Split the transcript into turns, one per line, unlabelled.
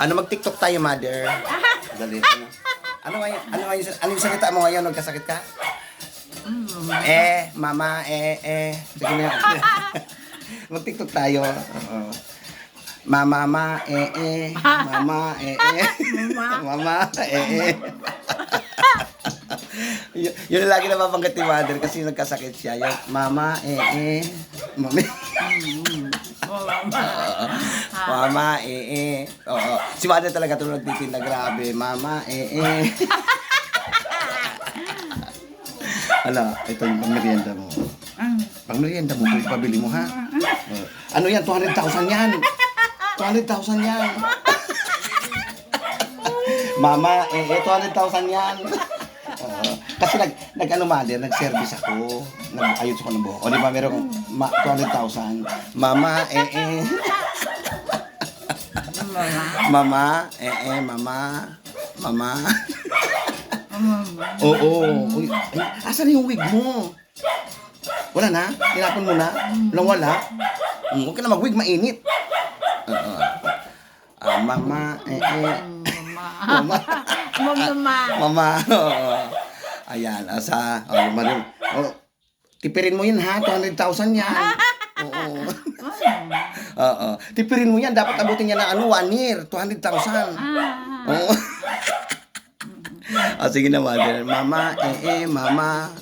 Ano mag-TikTok tayo, mother? Dali, ano? Ano nga yun? Ano nga yun? Ano yung salita mo ngayon? Nagkasakit ka? Eh, mama, eh, eh. Sige na. Mag-TikTok tayo. Oo. Mama, ma, eh, eh. Mama, eh, eh. Mama, eh, eh. yun, yun lagi nababanggit ni mother kasi nagkasakit siya. Yung, mama, eh, eh. Mami. Mama, eh, eh. Oo. Si mother talaga ito nagtitinda. Grabe. Mama, eh, eh. Ala, ito yung pangmerienda mo. Pangmerienda mo, pabili mo, ha? Oh. Ano yan? 200,000 yan. 200,000 yan. Mama, eh, eh 200,000 yan. Oo. kasi nag, nag ano mother, nag-service ako. Nag-ayos ako ng buhok. O di ba, meron ma, 200,000. Mama, eh, eh. Mama, eh, eh, mama. Mama. Oo. Uy, ay, asan yung wig mo? Wala na? Tinapon mo na? Walang wala? Hmm, huwag ka na mag-wig, mainit. Oo. Ah, mama, eh, eh. Mama.
Mama.
Mama. Oo. Ayan, asa. Oh, marin. Oh, tipirin mo yun ha, 200,000 yan. Oo. Tipirin mo yan, dapat abutin niya na ano, one year, 200,000. Oo. Ah, sige na, mother. Mama, eh, eh, mama.